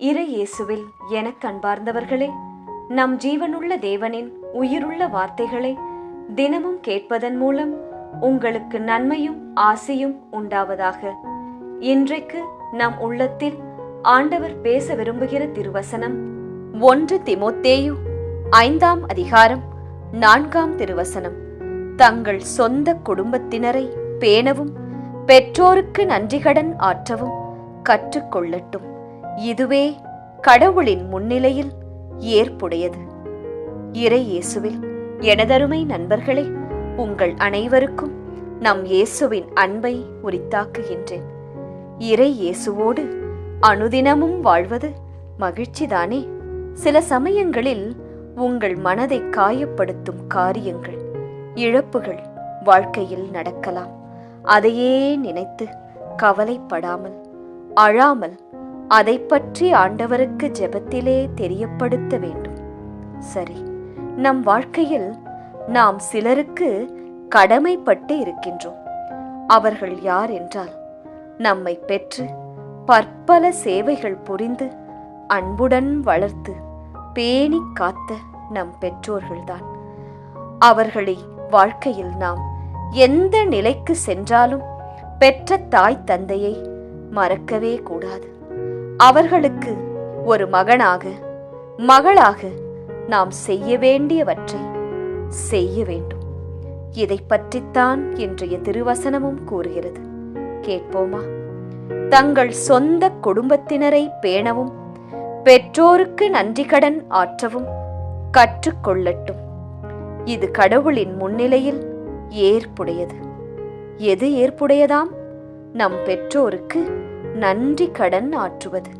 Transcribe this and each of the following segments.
இறை இயேசுவில் எனக் கண்பார்ந்தவர்களே நம் ஜீவனுள்ள தேவனின் உயிருள்ள வார்த்தைகளை தினமும் கேட்பதன் மூலம் உங்களுக்கு நன்மையும் ஆசையும் உண்டாவதாக. இன்றைக்கு நம் உள்ளத்தில் ஆண்டவர் பேச விரும்புகிற திருவசனம் ஒன்று திமோத்தேயு ஐந்தாம் அதிகாரம் நான்காம் திருவசனம். தங்கள் சொந்த குடும்பத்தினரை பேணவும் பெற்றோருக்கு நன்றிகடன் ஆற்றவும் கற்றுக்கொள்ளட்டும். இதுவே கடவுளின் முன்னிலையில் ஏற்புடையது. இறை இயேசுவில் எனதருமை நண்பர்களே உங்கள் அனைவருக்கும் நம் இயேசுவின் அன்பை உரித்தாக்குகின்றேன். இறை இயேசுவோடு அனுதினமும் வாழ்வது மகிழ்ச்சிதானே? சில சமயங்களில் உங்கள் மனதை காயப்படுத்தும் காரியங்கள் இழப்புகள் வாழ்க்கையில் நடக்கலாம். அதையே நினைத்து கவலைப்படாமல் அழாமல் அதை பற்றி ஆண்டவருக்கு ஜெபத்திலே தெரியப்படுத்த வேண்டும். சரி நம் வாழ்க்கையில் நாம் சிலருக்கு கடமைப்பட்டு இருக்கின்றோம். அவர்கள் யார் என்றால் நம்மை பெற்று பற்பல சேவைகள் புரிந்து அன்புடன் வளர்த்து பேணி காத்த நம் பெற்றோர்கள்தான். அவர்களை வாழ்க்கையில் நாம் எந்த நிலைக்கு சென்றாலும் பெற்ற தாய் தந்தையை மறக்கவே கூடாது. அவர்களுக்கு ஒரு மகனாக மகளாக நாம் செய்ய வேண்டியவற்றை செய்ய வேண்டும். இதை பற்றித்தான் இன்றைய திருவசனமும் கூறுகிறது. கேட்போமா? தங்கள் சொந்த குடும்பத்தினரை பேணவும் பெற்றோருக்கு நன்றி கடன் ஆற்றவும் கற்றுக்கொள்ளட்டும். இது கடவுளின் முன்னிலையில் ஏற்புடையது. எது ஏற்புடையதாம்? நம் பெற்றோருக்கு நன்றி கடன் ஆற்றுவது.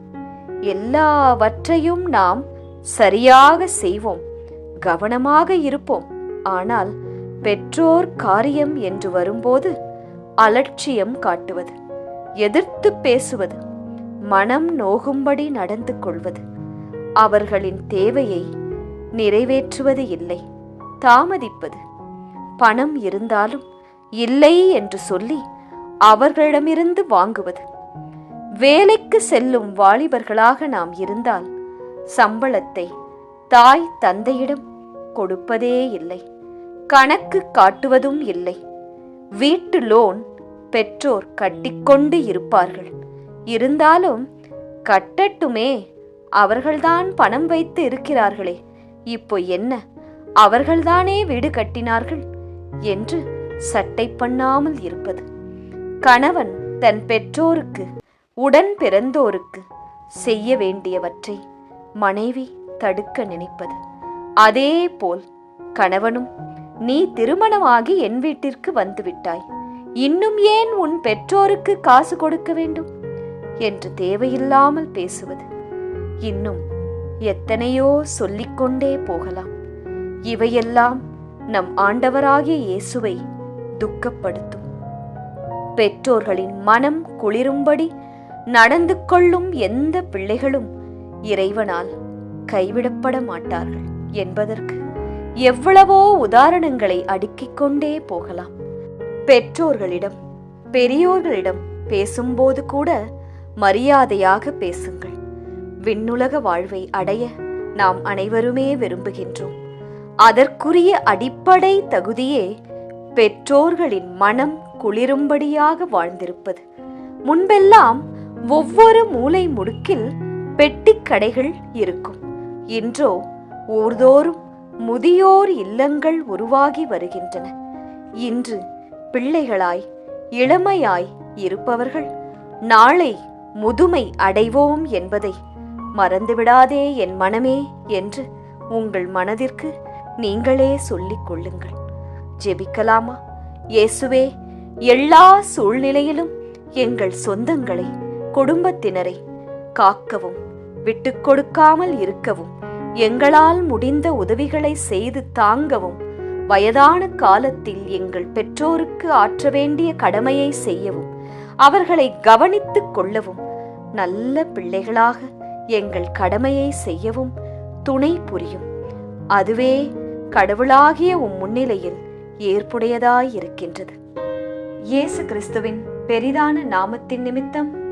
எல்லாவற்றையும் நாம் சரியாக செய்வோம். கவனமாக இருப்போம். ஆனால் பெற்றோர் காரியம் என்று வரும்போது அலட்சியம் காட்டுவது எதிர்த்து பேசுவது மனம் நோகும்படி நடந்து கொள்வது. அவர்களின் தேவையை நிறைவேற்றுவது இல்லை தாமதிப்பது. பணம் இருந்தாலும் இல்லை என்று சொல்லி அவர்களிடமிருந்து வாங்குவது. வேலைக்கு செல்லும் வாலிபர்களாக நாம் இருந்தால் சம்பளத்தை தாய் தந்தையிடம் கொடுப்பதே இல்லை. கணக்கு காட்டுவதும் இல்லை. வீட்டு லோன் பெற்றோர் கட்டிக்கொண்டு இருப்பார்கள். இருந்தாலும் கட்டட்டுமே அவர்கள்தான் பணம் வைத்து இருக்கிறார்களே. இப்போ என்ன? அவர்கள்தானே வீடு கட்டினார்கள் என்று சட்டை பண்ணாமல் இருப்பது. கணவன் தன் பெற்றோருக்கு உடன் பிறந்தோருக்கு செய்ய வேண்டியவற்றை மனைவி தடுக்க நினைப்பது. அதே போல் கணவனும் நீ திருமணமாகி என் வீட்டிற்கு வந்துவிட்டாய். இன்னும் ஏன் உன் பெற்றோருக்கு காசு கொடுக்க வேண்டும்? என்று தேவையில்லாமல் பேசுவது. இன்னும் எத்தனையோ சொல்லிக்கொண்டே போகலாம். இவையெல்லாம் நம் ஆண்டவராகிய இயேசுவை துக்கப்படுத்தும். பெற்றோர்களின் மனம் குளிரும்படி நடந்து கொள்ளும் எந்த பிள்ளைகளும் இறைவனால் கைவிடப்பட மாட்டார்கள் என்பதற்கு எவ்வளவோ உதாரணங்களை அடுக்கிக் கொண்டே போகலாம். பெற்றோர்களிடம் பெரியோர்களிடம் பேசும்போது கூட மரியாதையாக பேசுங்கள். விண்ணுலக வாழ்வை அடைய நாம் அனைவருமே விரும்புகின்றோம். அதற்குரிய அடிப்படை தகுதியே பெற்றோர்களின் மனம் குளிரும்படியாக வாழ்ந்திருப்பது. முன்பெல்லாம் ஒவ்வொரு மூலை முடுக்கில் பெட்டிக் கடைகள் இருக்கும். இன்றோ ஊர்தோறும் முதியோர் இல்லங்கள் உருவாகி வருகின்றன. இன்று பிள்ளைகளாய் இளமையாய் இருப்பவர்கள் நாளை முதுமை அடைவோம் என்பதை மறந்துவிடாதே என் மனமே என்று உங்கள் மனதிற்கு நீங்களே சொல்லிக் கொள்ளுங்கள். ஜெபிக்கலாமா? இயேசுவே எல்லா சூழ்நிலையிலும் எங்கள் சொந்தங்களை குடும்பத்தினரை காக்கவும் விட்டு கொடுக்காமல் இருக்கவும் எங்களால் முடிந்த உதவிகளை செய்து தாங்கவும் வயதான காலத்தில் எங்கள் பெற்றோருக்கு ஆற்ற வேண்டிய கடமையை செய்யவும் அவர்களை கவனித்துக் கொள்ளவும் நல்ல பிள்ளைகளாக எங்கள் கடமையை செய்யவும் துணை புரியும். அதுவே கடவுளாகிய உம் முன்னிலையில் ஏற்புடையதாயிருக்கின்றது. இயேசு கிறிஸ்துவின் பெரிதான நாமத்தின் நிமித்தம்